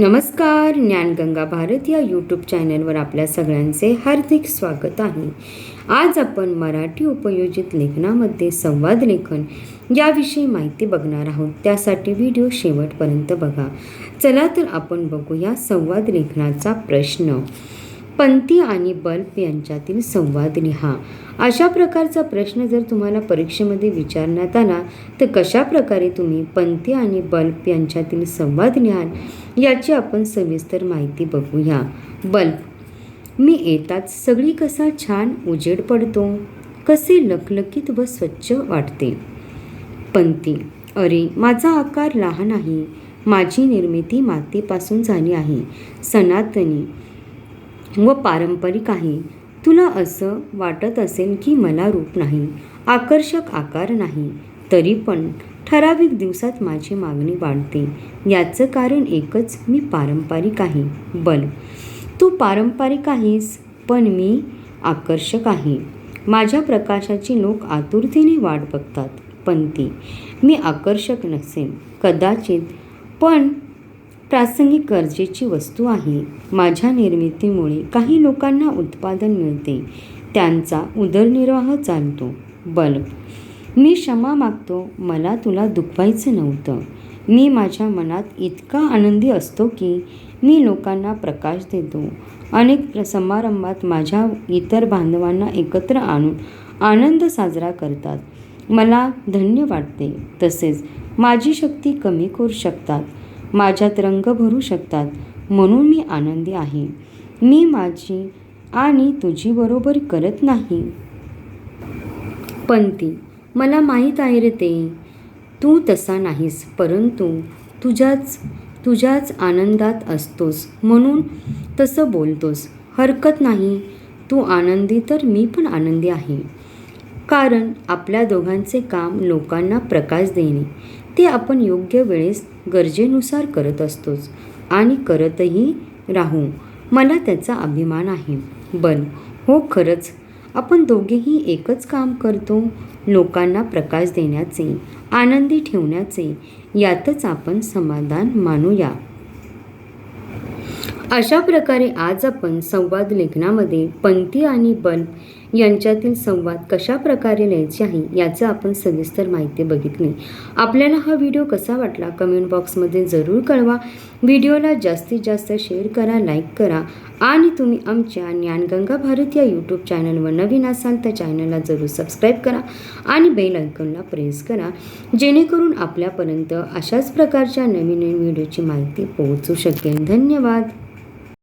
नमस्कार ज्ञानगंगा भारत या यूट्यूब चॅनलवर आपल्या सगळ्यांचे हार्दिक स्वागत आहे. आज आपण मराठी उपयोजित लेखनामध्ये संवाद लेखन याविषयी माहिती बघणार आहोत. त्यासाठी व्हिडिओ शेवटपर्यंत बघा. चला तर आपण बघूया संवाद लेखनाचा प्रश्न. पंथी आणि बल्ब यांच्यातील संवाद लिहा. अशा प्रकारचा प्रश्न जर तुम्हाला परीक्षेमध्ये विचारण्यात आला तर कशा प्रकारे तुम्ही पंथी आणि बल्ब यांच्यातील संवाद लिहाल याची आपण सविस्तर माहिती बघूया. बल्ब मी येताच सगळी कसा छान उजेड पडतो कसे लखलखीत व स्वच्छ वाटते. पंथी अरे माझा आकार लहान आहे माझी निर्मिती मातीपासून झाली आहे. सनातनी व पारंपरिक आहे. तुला असं वाटत असेल की मला रूप नाही आकर्षक आकार नाही तरी पण ठराविक दिवसात माझी मागणी वाढते. याचं कारण एकच मी पारंपरिक आहे. बल. तू पारंपरिक आहेस पण मी आकर्षक आहे. माझ्या प्रकाशाची लोक आतुरतेने वाट बघतात. पण ती मी आकर्षक नसेन कदाचित. पण प्रासंगिक गरजेची वस्तू आहे. माझ्या निर्मितीमुळे काही लोकांना उत्पादन मिळते. त्यांचा उदरनिर्वाह चालतो. बल्ब. मी क्षमा मागतो. मला तुला दुखवायचं नव्हतं. मी माझ्या मनात इतका आनंदी असतो की मी लोकांना प्रकाश देतो. अनेक प्र- समारंभात माझ्या इतर बांधवांना एकत्र आणून आनंद साजरा करतात. मला धन्य वाटते. तसेच माझी शक्ती कमी करू शकतात. माझ्यात रंग भरू शकतात म्हणून मी आनंदी आहे. मी माझी आणि तुझी बरोबर करत नाही. पण ती मला माहीत आहे रे ते. तू तसा नाहीस परंतु तुझ्याच तुझ्याच आनंदात असतोस म्हणून तसं बोलतोस. हरकत नाही तू आनंदी तर मी पण आनंदी आहे. कारण आपल्या दोघांचे काम लोकांना प्रकाश देणे ते आपण योग्य वेळेस गरजेनुसार करत असतोच आणि करतही राहू. मला त्याचा अभिमान आहे. बन हो खरंच आपण दोघेही एकच काम करतो लोकांना प्रकाश देण्याचे आनंदी ठेवण्याचे यातच आपण समाधान मानूया. अशा प्रकारे आज आपण संवाद लेखनामध्ये पंथी आणि बल्ब यांच्यातील संवाद कशा प्रकारे लिहायचे आहे याचं आपण सविस्तर माहिती बघितली. आपल्याला हा व्हिडिओ कसा वाटला कमेंट बॉक्समध्ये जरूर कळवा. व्हिडिओला जास्तीत जास्त शेअर करा लाईक करा आणि तुम्ही आमच्या ज्ञानगंगा भारत या यूट्यूब चॅनलवर नवीन असाल तर चॅनलला जरूर सबस्क्राईब करा आणि बेल आयकॉनला प्रेस करा जेणेकरून आपल्यापर्यंत अशाच प्रकारच्या नवीन नवीन व्हिडिओची माहिती पोहोचू शकेल. धन्यवाद.